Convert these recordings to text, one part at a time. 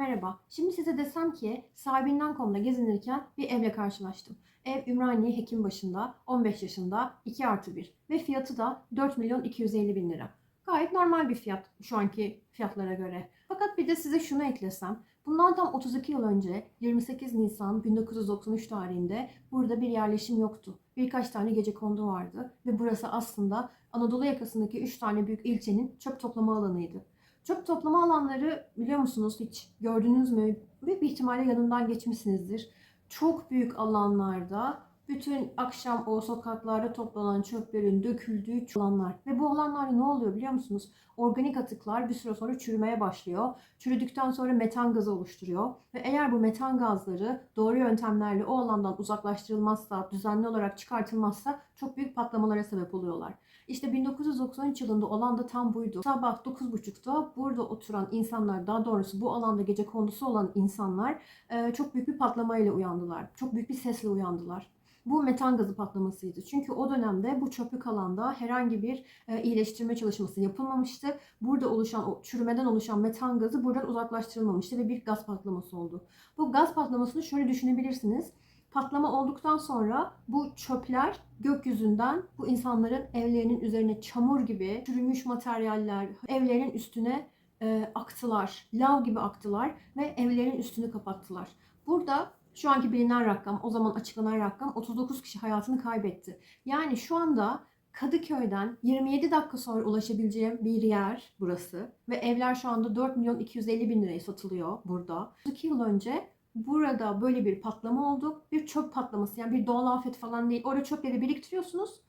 merhaba. Şimdi size desem ki sahibinden.com'da gezinirken bir evle karşılaştım. Ev Ümraniye Hekimbaşı'nda 15 yaşında 2 artı 1 ve fiyatı da 4 milyon 250 bin lira. Gayet normal bir fiyat şu anki fiyatlara göre. Fakat bir de size şunu eklesem. Bundan tam 32 yıl önce 28 Nisan 1993 tarihinde burada bir yerleşim yoktu. Birkaç tane gece kondu vardı ve burası aslında Anadolu yakasındaki 3 tane büyük ilçenin çöp toplama alanıydı. Çöp toplama alanları biliyor musunuz hiç gördünüz mü? Büyük bir ihtimalle yanından geçmişsinizdir. Çok büyük alanlarda bütün akşam o sokaklarda toplanan çöplerin döküldüğü alanlar. Ve bu alanlarda ne oluyor biliyor musunuz? Organik atıklar bir süre sonra çürümeye başlıyor. Çürüdükten sonra metan gazı oluşturuyor. Ve eğer bu metan gazları doğru yöntemlerle o alandan uzaklaştırılmazsa, düzenli olarak çıkartılmazsa çok büyük patlamalara sebep oluyorlar. İşte 1993 yılında olan da tam buydu. Sabah 9.30'da burada oturan insanlar, daha doğrusu bu alanda gece kondusu olan insanlar e, çok büyük bir patlamayla uyandılar. Çok büyük bir sesle uyandılar. Bu metan gazı patlamasıydı. Çünkü o dönemde bu çöplük alanda herhangi bir e, iyileştirme çalışması yapılmamıştı. Burada oluşan, o çürümeden oluşan metan gazı buradan uzaklaştırılmamıştı ve bir gaz patlaması oldu. Bu gaz patlamasını şöyle düşünebilirsiniz. Patlama olduktan sonra bu çöpler gökyüzünden bu insanların evlerinin üzerine çamur gibi çürümüş materyaller evlerin üstüne e, aktılar. Lav gibi aktılar ve evlerin üstünü kapattılar. Burada şu anki bilinen rakam, o zaman açıklanan rakam 39 kişi hayatını kaybetti. Yani şu anda Kadıköy'den 27 dakika sonra ulaşabileceğim bir yer burası. Ve evler şu anda 4 milyon 250 bin liraya satılıyor burada. 2 yıl önce burada böyle bir patlama oldu. Bir çöp patlaması yani bir doğal afet falan değil. Orada çöpleri biriktiriyorsunuz.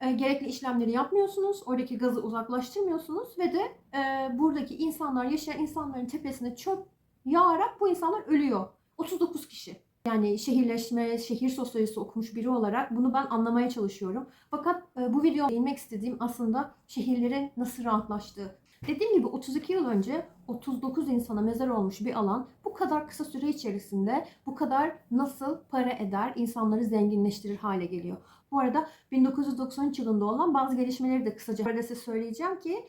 E, gerekli işlemleri yapmıyorsunuz. Oradaki gazı uzaklaştırmıyorsunuz. Ve de e, buradaki insanlar, yaşayan insanların tepesine çöp yağarak bu insanlar ölüyor. 39 kişi. Yani şehirleşme, şehir sosyolojisi okumuş biri olarak bunu ben anlamaya çalışıyorum. Fakat e, bu videoda değinmek istediğim aslında şehirlerin nasıl rahatlaştığı. Dediğim gibi 32 yıl önce 39 insana mezar olmuş bir alan bu kadar kısa süre içerisinde bu kadar nasıl para eder, insanları zenginleştirir hale geliyor. Bu arada 1993 yılında olan bazı gelişmeleri de kısaca burada size söyleyeceğim ki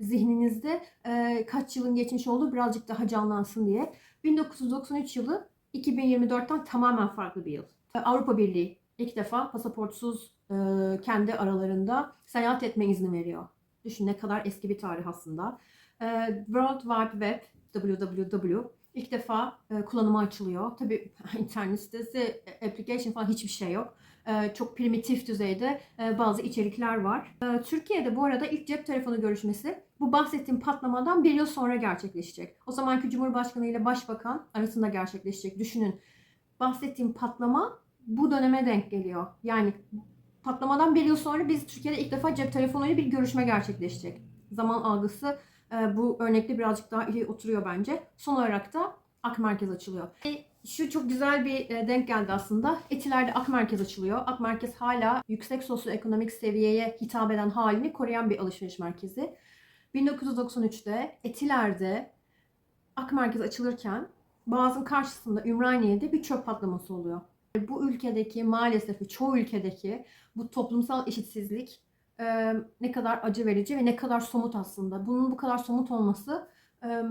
zihninizde e, kaç yılın geçmiş olduğu birazcık daha canlansın diye. 1993 yılı 2024'ten tamamen farklı bir yıl. Avrupa Birliği ilk defa pasaportsuz e, kendi aralarında seyahat etme izni veriyor. Düşün ne kadar eski bir tarih aslında. E, World Wide Web, www ilk defa e, kullanıma açılıyor. Tabi internet sitesi, application falan hiçbir şey yok. E, çok primitif düzeyde e, bazı içerikler var. E, Türkiye'de bu arada ilk cep telefonu görüşmesi bu bahsettiğim patlamadan bir yıl sonra gerçekleşecek. O zamanki Cumhurbaşkanı ile Başbakan arasında gerçekleşecek. Düşünün bahsettiğim patlama bu döneme denk geliyor. Yani patlamadan bir yıl sonra biz Türkiye'de ilk defa cep telefonuyla bir görüşme gerçekleşecek. Zaman algısı e, bu örnekte birazcık daha iyi oturuyor bence. Son olarak da Ak Merkez açılıyor. E, şu çok güzel bir e, denk geldi aslında. Etiler'de Ak Merkez açılıyor. Ak Merkez hala yüksek sosyoekonomik seviyeye hitap eden halini koruyan bir alışveriş merkezi. 1993'te Etiler'de Ak Merkez açılırken Boğaz'ın karşısında Ümraniye'de bir çöp patlaması oluyor. Bu ülkedeki maalesef çoğu ülkedeki bu toplumsal eşitsizlik e, ne kadar acı verici ve ne kadar somut aslında. Bunun bu kadar somut olması e,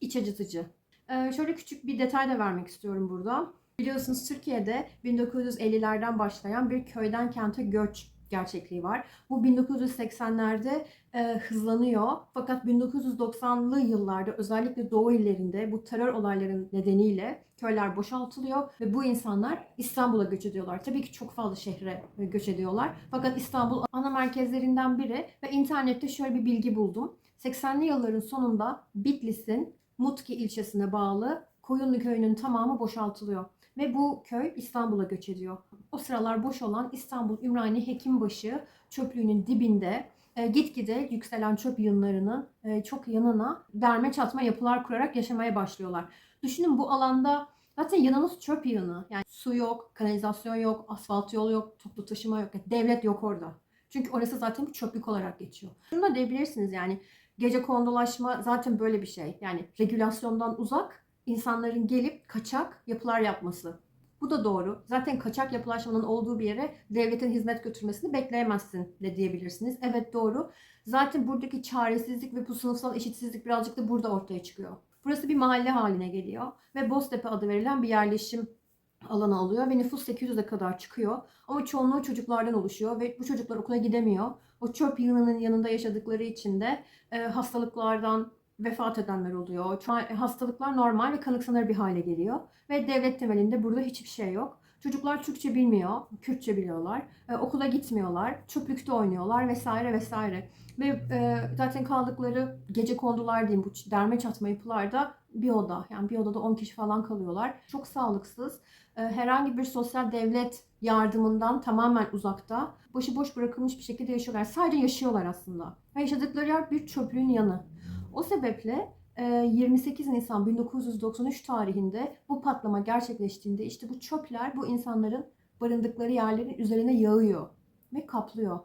iç acıtıcı. E, şöyle küçük bir detay da vermek istiyorum burada. Biliyorsunuz Türkiye'de 1950'lerden başlayan bir köyden kente göç gerçekliği var. Bu 1980'lerde e, hızlanıyor. Fakat 1990'lı yıllarda özellikle Doğu illerinde bu terör olayların nedeniyle köyler boşaltılıyor ve bu insanlar İstanbul'a göç ediyorlar. Tabii ki çok fazla şehre e, göç ediyorlar. Fakat İstanbul ana merkezlerinden biri ve internette şöyle bir bilgi buldum. 80'li yılların sonunda Bitlis'in Mutki ilçesine bağlı Koyunlu köyünün tamamı boşaltılıyor. Ve bu köy İstanbul'a göç ediyor. O sıralar boş olan İstanbul Ümraniye Hekimbaşı çöplüğünün dibinde e, gitgide yükselen çöp yığınlarının e, çok yanına derme çatma yapılar kurarak yaşamaya başlıyorlar. Düşünün bu alanda zaten yanımız çöp yığını. Yani su yok, kanalizasyon yok, asfalt yolu yok, toplu taşıma yok. Yani devlet yok orada. Çünkü orası zaten bir çöplük olarak geçiyor. Şunu da diyebilirsiniz yani gece kondolaşma zaten böyle bir şey. Yani regülasyondan uzak insanların gelip kaçak yapılar yapması. Bu da doğru. Zaten kaçak yapılaşmanın olduğu bir yere devletin hizmet götürmesini bekleyemezsin de diyebilirsiniz. Evet doğru. Zaten buradaki çaresizlik ve bu sınıfsal eşitsizlik birazcık da burada ortaya çıkıyor. Burası bir mahalle haline geliyor ve Boztepe adı verilen bir yerleşim alanı alıyor ve nüfus 800'e kadar çıkıyor. Ama çoğunluğu çocuklardan oluşuyor ve bu çocuklar okula gidemiyor. O çöp yığınının yanında yaşadıkları için de e, hastalıklardan vefat edenler oluyor. Ço- Hastalıklar normal ve kanıksanır bir hale geliyor. Ve devlet temelinde burada hiçbir şey yok. Çocuklar Türkçe bilmiyor, Kürtçe biliyorlar. E, okula gitmiyorlar, çöplükte oynuyorlar vesaire vesaire. Ve e, zaten kaldıkları gece kondular diyeyim bu derme çatma yapılarda bir oda. Yani bir odada 10 kişi falan kalıyorlar. Çok sağlıksız. E, herhangi bir sosyal devlet yardımından tamamen uzakta. Başıboş bırakılmış bir şekilde yaşıyorlar. Sadece yaşıyorlar aslında. Ve yaşadıkları yer bir çöplüğün yanı. O sebeple e, 28 Nisan 1993 tarihinde bu patlama gerçekleştiğinde işte bu çöpler bu insanların barındıkları yerlerin üzerine yağıyor ve kaplıyor.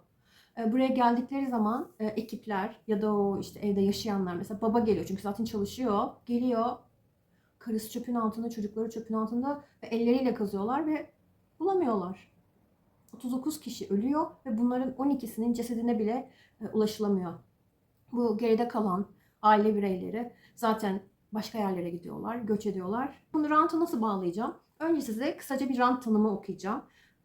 E, Buraya geldikleri zaman e, ekipler ya da o işte evde yaşayanlar mesela baba geliyor çünkü zaten çalışıyor. Geliyor karısı çöpün altında, çocukları çöpün altında ve elleriyle kazıyorlar ve bulamıyorlar. 39 kişi ölüyor ve bunların 12'sinin cesedine bile e, ulaşılamıyor. Bu geride kalan aile bireyleri zaten başka yerlere gidiyorlar, göç ediyorlar. Bunu ranta nasıl bağlayacağım? Önce size kısaca bir rant tanımı okuyacağım.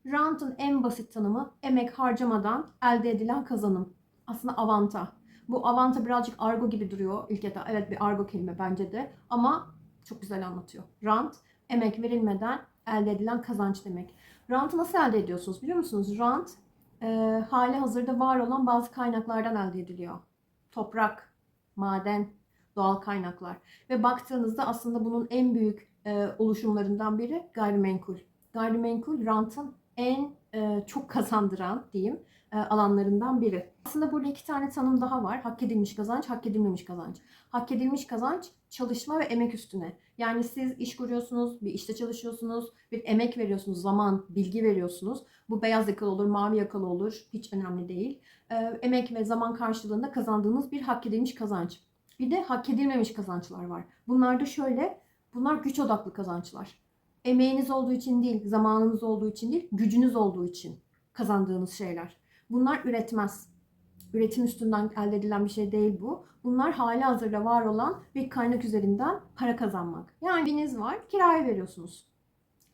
Rantın en basit tanımı emek harcamadan elde edilen kazanım. Aslında avanta. Bu avanta birazcık argo gibi duruyor ilk etap. Evet bir argo kelime bence de ama çok güzel anlatıyor. Rant emek verilmeden elde edilen kazanç demek. Rantı nasıl elde ediyorsunuz biliyor musunuz? Rant e, hali hazırda var olan bazı kaynaklardan elde ediliyor. Toprak, maden, doğal kaynaklar. Ve baktığınızda aslında bunun en büyük e, oluşumlarından biri gayrimenkul. Gayrimenkul rantın en e, çok kazandıran diyeyim alanlarından biri. Aslında burada iki tane tanım daha var. Hak edilmiş kazanç, hak edilmemiş kazanç. Hak edilmiş kazanç çalışma ve emek üstüne. Yani siz iş kuruyorsunuz, bir işte çalışıyorsunuz, bir emek veriyorsunuz, zaman, bilgi veriyorsunuz. Bu beyaz yakalı olur, mavi yakalı olur, hiç önemli değil. E, emek ve zaman karşılığında kazandığınız bir hak edilmiş kazanç. Bir de hak edilmemiş kazançlar var. Bunlar da şöyle, bunlar güç odaklı kazançlar. Emeğiniz olduğu için değil, zamanınız olduğu için değil, gücünüz olduğu için kazandığınız şeyler. Bunlar üretmez. Üretim üstünden elde edilen bir şey değil bu. Bunlar hali hazırda var olan bir kaynak üzerinden para kazanmak. Yani biriniz var, kiraya veriyorsunuz.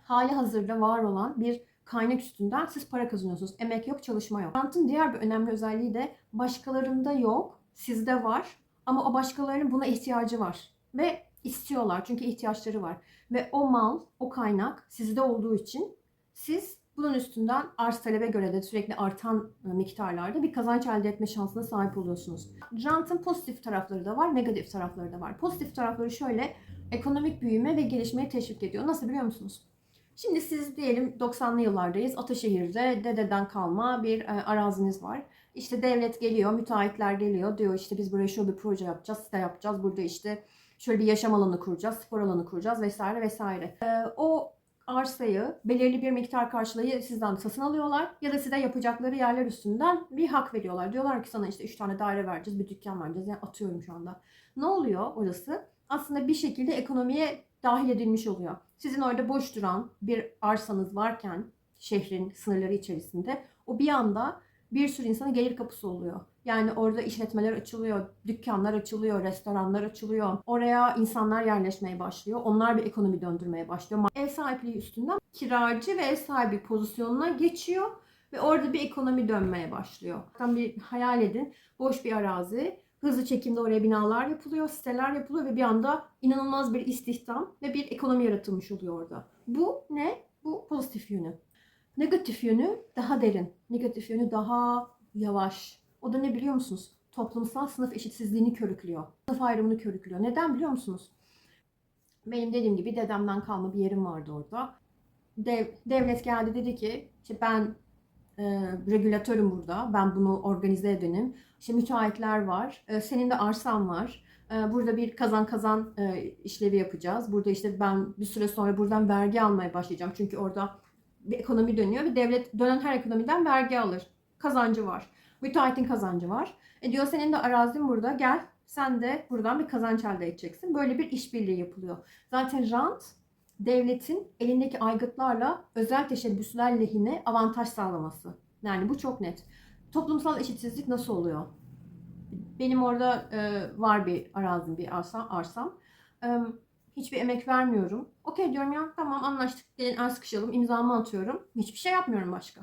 Hali hazırda var olan bir kaynak üstünden siz para kazanıyorsunuz. Emek yok, çalışma yok. Rantın diğer bir önemli özelliği de başkalarında yok, sizde var. Ama o başkalarının buna ihtiyacı var. Ve istiyorlar çünkü ihtiyaçları var. Ve o mal, o kaynak sizde olduğu için siz bunun üstünden arz talebe göre de sürekli artan e, miktarlarda bir kazanç elde etme şansına sahip oluyorsunuz. Rantın pozitif tarafları da var, negatif tarafları da var. Pozitif tarafları şöyle, ekonomik büyüme ve gelişmeye teşvik ediyor. Nasıl biliyor musunuz? Şimdi siz diyelim 90'lı yıllardayız. Ataşehir'de dededen kalma bir e, araziniz var. İşte devlet geliyor, müteahhitler geliyor. Diyor işte biz buraya şöyle bir proje yapacağız, site yapacağız. Burada işte şöyle bir yaşam alanı kuracağız, spor alanı kuracağız vesaire vesaire. E, o arsayı belirli bir miktar karşılığı sizden satın alıyorlar ya da size yapacakları yerler üstünden bir hak veriyorlar. Diyorlar ki sana işte 3 tane daire vereceğiz, bir dükkan vereceğiz. Yani atıyorum şu anda. Ne oluyor orası? Aslında bir şekilde ekonomiye dahil edilmiş oluyor. Sizin orada boş duran bir arsanız varken şehrin sınırları içerisinde o bir anda bir sürü insana gelir kapısı oluyor. Yani orada işletmeler açılıyor, dükkanlar açılıyor, restoranlar açılıyor. Oraya insanlar yerleşmeye başlıyor. Onlar bir ekonomi döndürmeye başlıyor. Ev sahipliği üstünden kiracı ve ev sahibi pozisyonuna geçiyor ve orada bir ekonomi dönmeye başlıyor. Tam bir hayal edin. Boş bir arazi. Hızlı çekimde oraya binalar yapılıyor, siteler yapılıyor ve bir anda inanılmaz bir istihdam ve bir ekonomi yaratılmış oluyor orada. Bu ne? Bu pozitif yönü. Negatif yönü daha derin. Negatif yönü daha yavaş. O da ne biliyor musunuz? Toplumsal sınıf eşitsizliğini körüklüyor. Sınıf ayrımını körüklüyor. Neden biliyor musunuz? Benim dediğim gibi dedemden kalma bir yerim vardı orada. Dev, devlet geldi dedi ki işte ben e, regülatörüm burada. Ben bunu organize edenim. İşte müteahhitler var. E, senin de arsan var. E, burada bir kazan kazan e, işlevi yapacağız. Burada işte ben bir süre sonra buradan vergi almaya başlayacağım. Çünkü orada bir ekonomi dönüyor ve devlet dönen her ekonomiden vergi alır. Kazancı var. Müteahhitin kazancı var. E diyor senin de arazin burada gel sen de buradan bir kazanç elde edeceksin. Böyle bir işbirliği yapılıyor. Zaten rant devletin elindeki aygıtlarla özel teşebbüsler lehine avantaj sağlaması. Yani bu çok net. Toplumsal eşitsizlik nasıl oluyor? Benim orada e, var bir arazim, bir arsam. arsam. Ee, hiçbir emek vermiyorum. Okey diyorum ya tamam anlaştık gelin el sıkışalım imzamı atıyorum. Hiçbir şey yapmıyorum başka.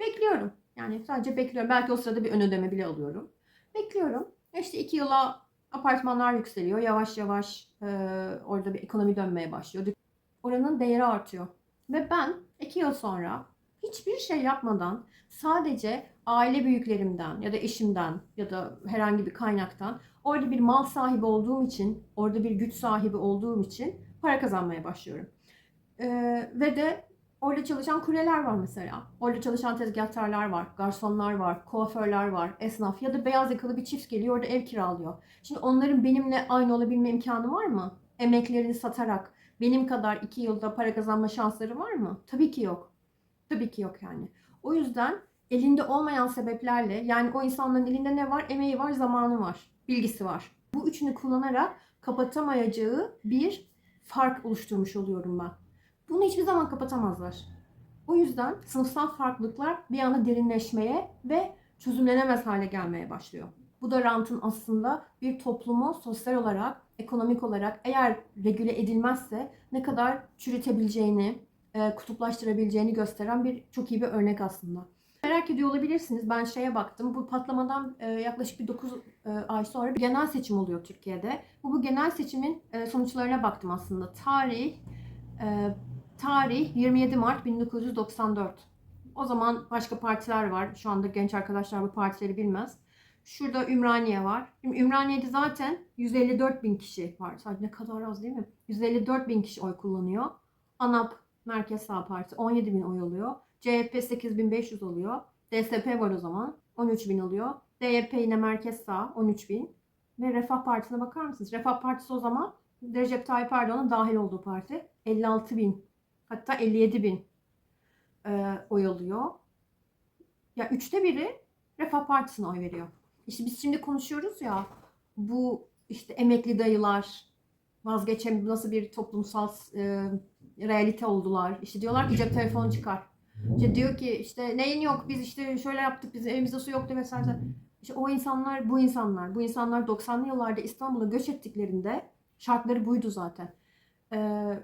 Bekliyorum. Yani sadece bekliyorum. Belki o sırada bir ön ödeme bile alıyorum. Bekliyorum. İşte iki yıla apartmanlar yükseliyor. Yavaş yavaş e, orada bir ekonomi dönmeye başlıyor. Oranın değeri artıyor. Ve ben iki yıl sonra hiçbir şey yapmadan sadece aile büyüklerimden ya da eşimden ya da herhangi bir kaynaktan orada bir mal sahibi olduğum için, orada bir güç sahibi olduğum için para kazanmaya başlıyorum. Ee, ve de orada çalışan kuryeler var mesela. Orada çalışan tezgahtarlar var, garsonlar var, kuaförler var, esnaf ya da beyaz yakalı bir çift geliyor orada ev kiralıyor. Şimdi onların benimle aynı olabilme imkanı var mı? Emeklerini satarak benim kadar iki yılda para kazanma şansları var mı? Tabii ki yok. Tabii ki yok yani. O yüzden elinde olmayan sebeplerle yani o insanların elinde ne var? Emeği var, zamanı var, bilgisi var. Bu üçünü kullanarak kapatamayacağı bir fark oluşturmuş oluyorum ben. Bunu hiçbir zaman kapatamazlar. O yüzden sınıfsal farklılıklar bir anda derinleşmeye ve çözümlenemez hale gelmeye başlıyor. Bu da rantın aslında bir toplumu sosyal olarak, ekonomik olarak eğer regüle edilmezse ne kadar çürütebileceğini, e, kutuplaştırabileceğini gösteren bir çok iyi bir örnek aslında. Merak ediyor olabilirsiniz. Ben şeye baktım. Bu patlamadan e, yaklaşık bir 9 e, ay sonra bir genel seçim oluyor Türkiye'de. Bu, bu genel seçimin e, sonuçlarına baktım aslında. Tarih e, tarih 27 Mart 1994. O zaman başka partiler var. Şu anda genç arkadaşlar bu partileri bilmez. Şurada Ümraniye var. Şimdi Ümraniye'de zaten 154 bin kişi var. Sadece ne kadar az değil mi? 154 bin kişi oy kullanıyor. ANAP Merkez Sağ Parti 17 bin oy alıyor. CHP 8500 oluyor. DSP var o zaman. 13 bin alıyor. DYP yine Merkez Sağ 13 bin. Ve Refah Partisi'ne bakar mısınız? Refah Partisi o zaman Recep Tayyip Erdoğan'ın dahil olduğu parti. 56 bin hatta 57 bin e, oy alıyor. Ya üçte biri Refah Partisi'ne oy veriyor. İşte biz şimdi konuşuyoruz ya bu işte emekli dayılar vazgeçem nasıl bir toplumsal e, realite oldular. İşte diyorlar ki cep telefonu çıkar. İşte diyor ki işte neyin yok biz işte şöyle yaptık bizim evimizde su yoktu vesaire. İşte o insanlar bu insanlar. Bu insanlar 90'lı yıllarda İstanbul'a göç ettiklerinde şartları buydu zaten. Ee,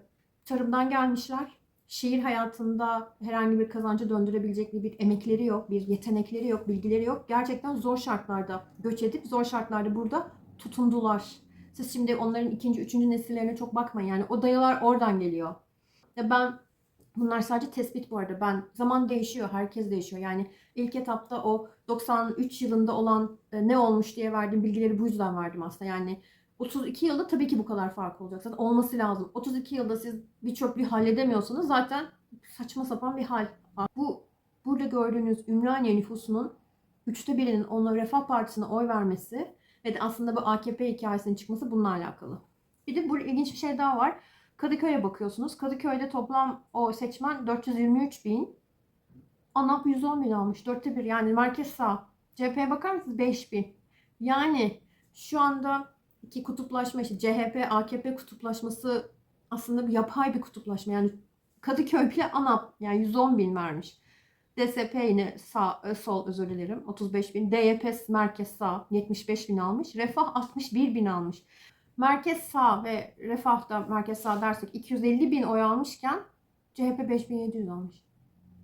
tarımdan gelmişler. Şehir hayatında herhangi bir kazancı döndürebilecekleri bir emekleri yok, bir yetenekleri yok, bilgileri yok. Gerçekten zor şartlarda göç edip zor şartlarda burada tutundular. Siz şimdi onların ikinci, üçüncü nesillerine çok bakmayın. Yani o dayılar oradan geliyor. Ya ben bunlar sadece tespit bu arada. Ben zaman değişiyor, herkes değişiyor. Yani ilk etapta o 93 yılında olan e, ne olmuş diye verdiğim bilgileri bu yüzden verdim aslında. Yani 32 yılda tabii ki bu kadar fark olacak. Zaten olması lazım. 32 yılda siz bir çöplüğü halledemiyorsanız zaten saçma sapan bir hal. Bu burada gördüğünüz Ümraniye nüfusunun üçte birinin ona Refah Partisi'ne oy vermesi ve de aslında bu AKP hikayesinin çıkması bununla alakalı. Bir de burada ilginç bir şey daha var. Kadıköy'e bakıyorsunuz. Kadıköy'de toplam o seçmen 423 bin. ANAP 110 bin almış. Dörtte bir yani merkez sağ. CHP'ye bakar mısınız? 5 bin. Yani şu anda iki kutuplaşma işte CHP, AKP kutuplaşması aslında bir yapay bir kutuplaşma. Yani Kadıköy bile ANAP yani 110 bin vermiş. DSP yine sağ, e, sol özür dilerim 35 bin. DYP merkez sağ 75 bin almış. Refah 61 bin almış. Merkez sağ ve Refah da merkez sağ dersek 250 bin oy almışken CHP 5700 almış.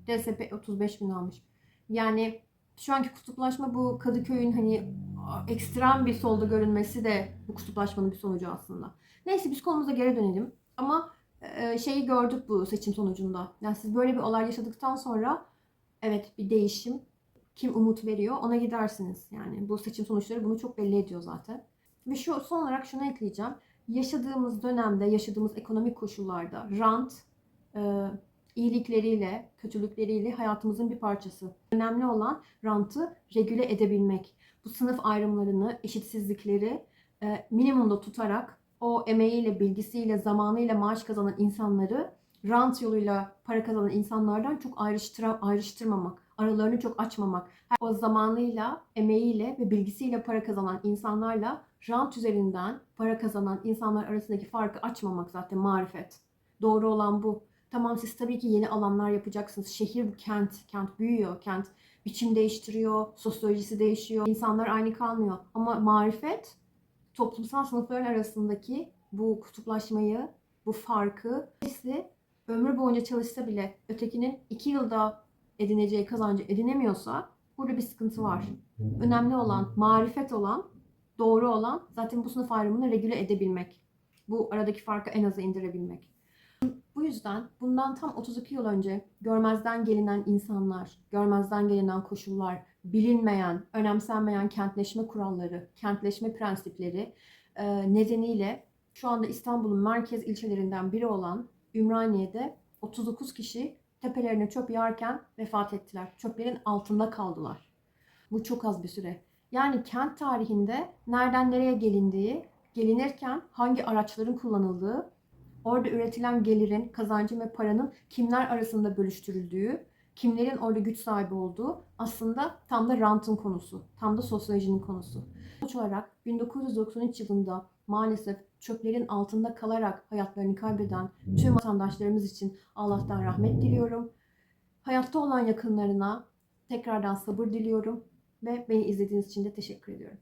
DSP 35 bin almış. Yani şu anki kutuplaşma bu Kadıköy'ün hani ekstrem bir solda görünmesi de bu kutuplaşmanın bir sonucu aslında. Neyse biz konumuza geri dönelim. Ama e, şeyi gördük bu seçim sonucunda. Yani siz böyle bir olay yaşadıktan sonra evet bir değişim kim umut veriyor ona gidersiniz. Yani bu seçim sonuçları bunu çok belli ediyor zaten. Ve şu son olarak şunu ekleyeceğim. Yaşadığımız dönemde, yaşadığımız ekonomik koşullarda rant e, iyilikleriyle, kötülükleriyle hayatımızın bir parçası. Önemli olan rantı regüle edebilmek. Bu sınıf ayrımlarını, eşitsizlikleri e, minimumda tutarak o emeğiyle, bilgisiyle, zamanıyla maaş kazanan insanları rant yoluyla para kazanan insanlardan çok ayrıştıra, ayrıştırmamak, aralarını çok açmamak. O zamanıyla, emeğiyle ve bilgisiyle para kazanan insanlarla rant üzerinden para kazanan insanlar arasındaki farkı açmamak zaten marifet. Doğru olan bu. Tamam siz tabii ki yeni alanlar yapacaksınız. Şehir, kent, kent büyüyor. Kent biçim değiştiriyor, sosyolojisi değişiyor. İnsanlar aynı kalmıyor. Ama marifet toplumsal sınıfların arasındaki bu kutuplaşmayı, bu farkı birisi ömrü boyunca çalışsa bile ötekinin iki yılda edineceği kazancı edinemiyorsa burada bir sıkıntı var. Önemli olan, marifet olan, doğru olan zaten bu sınıf ayrımını regüle edebilmek. Bu aradaki farkı en aza indirebilmek. Bu yüzden bundan tam 32 yıl önce görmezden gelinen insanlar, görmezden gelinen koşullar, bilinmeyen, önemsenmeyen kentleşme kuralları, kentleşme prensipleri e, nedeniyle şu anda İstanbul'un merkez ilçelerinden biri olan Ümraniye'de 39 kişi tepelerine çöp yağarken vefat ettiler. Çöplerin altında kaldılar. Bu çok az bir süre. Yani kent tarihinde nereden nereye gelindiği, gelinirken hangi araçların kullanıldığı, orada üretilen gelirin, kazancın ve paranın kimler arasında bölüştürüldüğü, kimlerin orada güç sahibi olduğu aslında tam da rantın konusu, tam da sosyolojinin konusu. Sonuç olarak 1993 yılında maalesef çöplerin altında kalarak hayatlarını kaybeden tüm vatandaşlarımız için Allah'tan rahmet diliyorum. Hayatta olan yakınlarına tekrardan sabır diliyorum ve beni izlediğiniz için de teşekkür ediyorum.